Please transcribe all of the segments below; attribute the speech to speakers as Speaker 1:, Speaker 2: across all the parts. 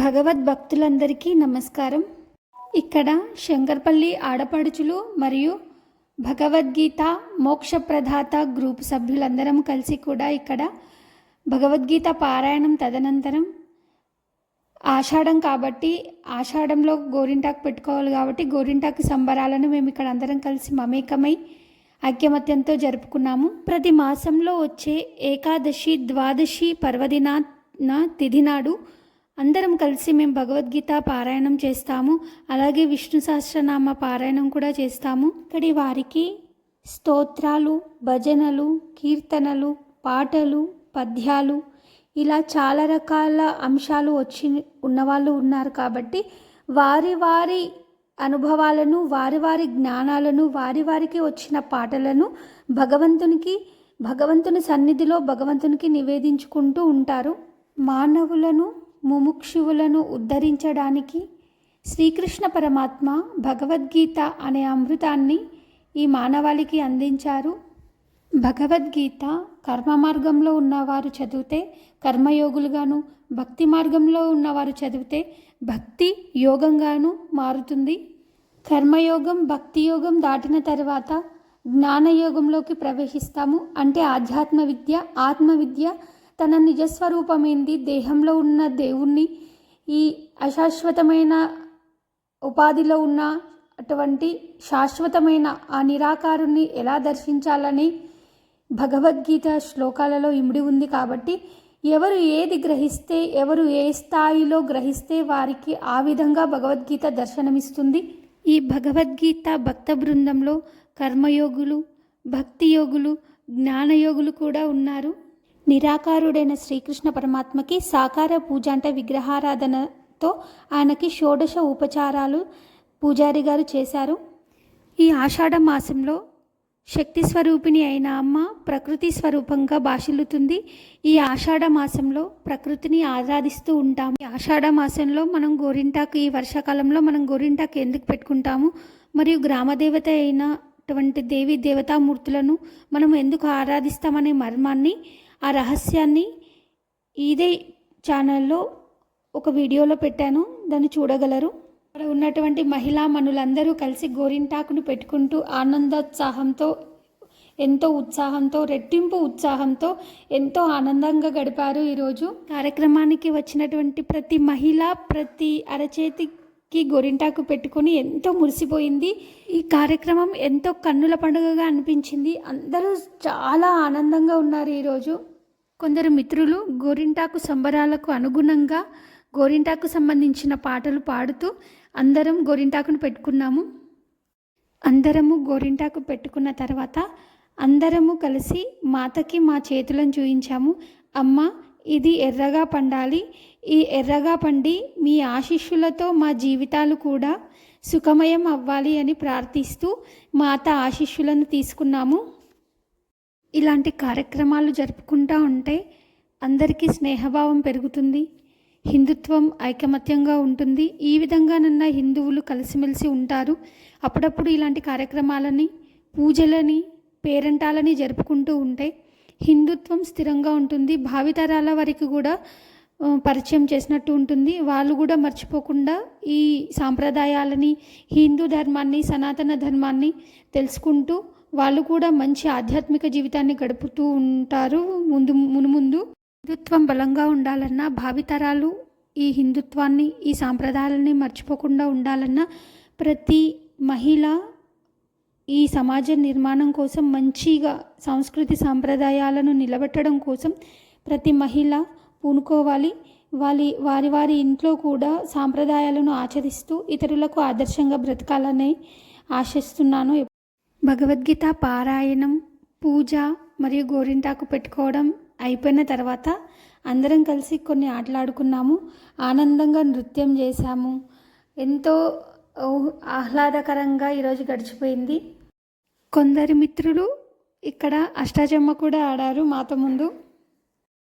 Speaker 1: భగవద్భక్తులందరికీ నమస్కారం. ఇక్కడ శంకర్పల్లి ఆడపడుచులు మరియు భగవద్గీత మోక్షప్రదాత గ్రూప్ సభ్యులందరం కలిసి కూడా ఇక్కడ భగవద్గీత పారాయణం తదనంతరం ఆషాఢం కాబట్టి ఆషాఢంలో గోరింటాకు పెట్టుకోవాలి కాబట్టి గోరింటాకు సంబరాలను మేము ఇక్కడ అందరం కలిసి మమేకమై ఐక్యమత్యంతో జరుపుకున్నాము. ప్రతి మాసంలో వచ్చే ఏకాదశి ద్వాదశి పర్వదినాన తిథి నాడు అందరం కలిసి మేము భగవద్గీత పారాయణం చేస్తాము అలాగే విష్ణు సహస్రనామ పారాయణం కూడా చేస్తాము. ఇక్కడి వారికి స్తోత్రాలు భజనలు కీర్తనలు పాటలు పద్యాలు ఇలా చాలా రకాల అంశాలు వచ్చి ఉన్నవాళ్ళు ఉన్నారు కాబట్టి వారి వారి అనుభవాలను వారి వారి జ్ఞానాలను వారి వారికి వచ్చిన పాటలను భగవంతునికి భగవంతుని సన్నిధిలో భగవంతునికి నివేదించుకుంటూ ఉంటారు. మానవులను ముముక్షువులను ఉద్ధరించడానికి శ్రీకృష్ణ పరమాత్మ భగవద్గీత అనే అమృతాన్ని ఈ మానవాళికి అందించారు. భగవద్గీత కర్మ మార్గంలో ఉన్నవారు చదివితే కర్మయోగులుగాను భక్తి మార్గంలో ఉన్నవారు చదివితే భక్తి యోగంగాను మారుతుంది. కర్మయోగం భక్తి యోగం దాటిన తర్వాత జ్ఞానయోగంలోకి ప్రవేశిస్తాము. అంటే ఆధ్యాత్మ విద్య ఆత్మవిద్య తన నిజస్వరూపమైంది. దేహంలో ఉన్న దేవుణ్ణి ఈ అశాశ్వతమైన ఉపాధిలో ఉన్న అటువంటి శాశ్వతమైన ఆ నిరాకారుణ్ణి ఎలా దర్శించాలని భగవద్గీత శ్లోకాలలో ఇమిడి ఉంది కాబట్టి ఎవరు ఏది గ్రహిస్తే ఎవరు ఏ స్థాయిలో గ్రహిస్తే వారికి ఆ విధంగా భగవద్గీత దర్శనమిస్తుంది. ఈ భగవద్గీత భక్త బృందంలో కర్మయోగులు భక్తి యోగులు జ్ఞానయోగులు కూడా ఉన్నారు. నిరాకారుడైన శ్రీకృష్ణ పరమాత్మకి సాకార పూజ అంటే విగ్రహారాధనతో ఆయనకి షోడశ ఉపచారాలు పూజారి గారు చేశారు. ఈ ఆషాఢ మాసంలో శక్తి స్వరూపిణి అయిన అమ్మ ప్రకృతి స్వరూపంగా భాషిల్లుతుంది. ఈ ఆషాఢ మాసంలో ప్రకృతిని ఆరాధిస్తూ ఉంటాము. ఈ ఆషాఢ మాసంలో మనం గోరింటాకు ఈ వర్షాకాలంలో మనం గోరింటాకు ఎందుకు పెట్టుకుంటాము? మరియు గ్రామదేవత అయినటువంటి దేవి దేవతామూర్తులను మనం ఎందుకు ఆరాధిస్తామనే మర్మాన్ని ఆ రహస్యాన్ని ఇదే ఛానల్లో ఒక వీడియోలో పెట్టాను. దాన్ని చూడగలరు. అక్కడ ఉన్నటువంటి మహిళా మనులందరూ కలిసి గోరింటాకును పెట్టుకుంటూ ఆనందోత్సాహంతో ఎంతో ఉత్సాహంతో రెట్టింపు ఉత్సాహంతో ఎంతో ఆనందంగా గడిపారు ఈరోజు. కార్యక్రమానికి వచ్చినటువంటి ప్రతి మహిళ ప్రతి కి గోరింటాకు పెట్టుకొని ఎంతో మురిసిపోయింది. ఈ కార్యక్రమం ఎంతో కన్నుల పండుగగా అనిపించింది. అందరూ చాలా ఆనందంగా ఉన్నారు ఈరోజు కొందరు మిత్రులు గోరింటాకు సంబరాలకు అనుగుణంగా గోరింటాకు సంబంధించిన పాటలు పాడుతూ అందరం గోరింటాకును పెట్టుకున్నాము. అందరము గోరింటాకు పెట్టుకున్న తర్వాత అందరము కలిసి మాతకి మా చేతులను చూయించాము. అమ్మ ఇది ఎర్రగా పండాలి. ఈ ఎర్రగా పండి మీ ఆశీస్సులతో మా జీవితాలు కూడా సుఖమయం అవ్వాలి అని ప్రార్థిస్తూ మాత ఆశీస్సులను తీసుకున్నాము. ఇలాంటి కార్యక్రమాలు జరుపుకుంటూ ఉంటే అందరికీ స్నేహభావం పెరుగుతుంది. హిందుత్వం ఐకమత్యంగా ఉంటుంది. ఈ విధంగానన్నా హిందువులు కలిసిమెలిసి ఉంటారు. అప్పుడప్పుడు ఇలాంటి కార్యక్రమాలని పూజలని పేరంటాలని జరుపుకుంటూ ఉంటే హిందుత్వం స్థిరంగా ఉంటుంది. భావితరాల వారికి కూడా పరిచయం చేసినట్టు ఉంటుంది. వాళ్ళు కూడా మర్చిపోకుండా ఈ సాంప్రదాయాలని హిందూ ధర్మాన్ని సనాతన ధర్మాన్ని తెలుసుకుంటూ వాళ్ళు కూడా మంచి ఆధ్యాత్మిక జీవితాన్ని గడుపుతూ ఉంటారు. ముందు మునుముందు హిందుత్వం బలంగా ఉండాలన్నా భావితరాలు ఈ హిందుత్వాన్ని ఈ సాంప్రదాయాలని మర్చిపోకుండా ఉండాలన్నా ప్రతి మహిళ ఈ సమాజ నిర్మాణం కోసం మంచిగా సంస్కృతి సాంప్రదాయాలను నిలబెట్టడం కోసం ప్రతి మహిళ పూనుకోవాలి. వారి వారి వారి ఇంట్లో కూడా సాంప్రదాయాలను ఆచరిస్తూ ఇతరులకు ఆదర్శంగా బ్రతకాలని ఆశిస్తున్నాను. భగవద్గీత పారాయణం పూజ మరియు గోరింటాకు పెట్టుకోవడం అయిపోయిన తర్వాత అందరం కలిసి కొన్ని ఆటలాడుకున్నాము. ఆనందంగా నృత్యం చేశాము. ఎంతో ఆహ్లాదకరంగా ఈరోజు గడిచిపోయింది. కొందరి మిత్రులు ఇక్కడ అష్టాచమ్మ కూడా ఆడారు మాత ముందు.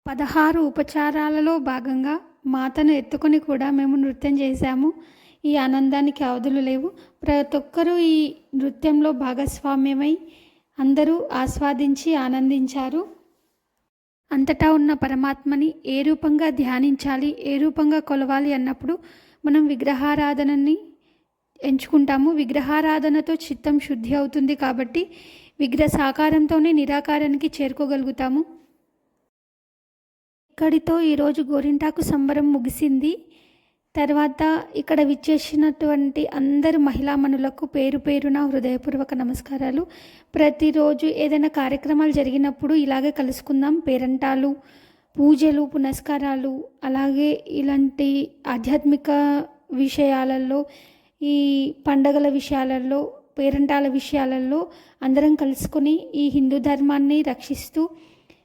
Speaker 1: పదహారు ఉపచారాలలో భాగంగా మాతను ఎత్తుకొని కూడా మేము నృత్యం చేశాము. ఈ ఆనందానికి అవధులు లేవు. ప్రతి ఒక్కరూ ఈ నృత్యంలో భాగస్వామ్యమై అందరూ ఆస్వాదించి ఆనందించారు. అంతటా ఉన్న పరమాత్మని ఏ రూపంగా ధ్యానించాలి ఏ రూపంగా కొలవాలి అన్నప్పుడు మనం విగ్రహారాధనని ఎంచుకుంటాము. విగ్రహారాధనతో చిత్తం శుద్ధి అవుతుంది కాబట్టి విగ్రహ సాకారంతోనే నిరాకారానికి చేరుకోగలుగుతాము. ఇక్కడితో ఈరోజు గోరింటాకు సంబరం ముగిసింది. తర్వాత ఇక్కడ విచ్చేసినటువంటి అందరు మహిళామణులకు పేరు పేరున హృదయపూర్వక నమస్కారాలు. ప్రతిరోజు ఏదైనా కార్యక్రమాలు జరిగినప్పుడు ఇలాగే కలుసుకుందాం. పేరంటాలు పూజలు పునస్కారాలు అలాగే ఇలాంటి ఆధ్యాత్మిక విషయాలలో ఈ పండగల విషయాలలో పేరంటాల విషయాలలో అందరం కలుసుకొని ఈ హిందూ ధర్మాన్ని రక్షిస్తూ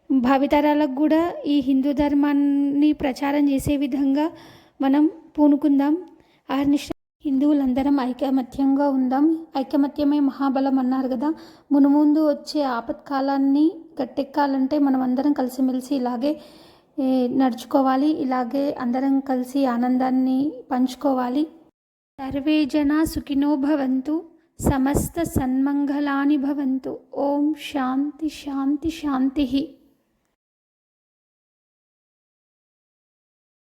Speaker 1: భావితరాలకు కూడా ఈ హిందూ ధర్మాన్ని ప్రచారం చేసే విధంగా మనం పూనుకుందాం. ఆర్నిష్ట హిందువులందరం ఐకమత్యంగా ఉందాం. ఐకమత్యమే మహాబలం అన్నారు కదా. మునుముందు వచ్చే ఆపత్కాలాన్ని గట్టెక్కాలంటే మనం అందరం కలిసిమెలిసి ఇలాగే నడుచుకోవాలి. ఇలాగే అందరం కలిసి ఆనందాన్ని పంచుకోవాలి. सर्वे जनाः सुखिनो भवन्तु समस्तसन्मङ्गलानि भवन्तु। ॐ शान्ति शान्ति शान्तिः।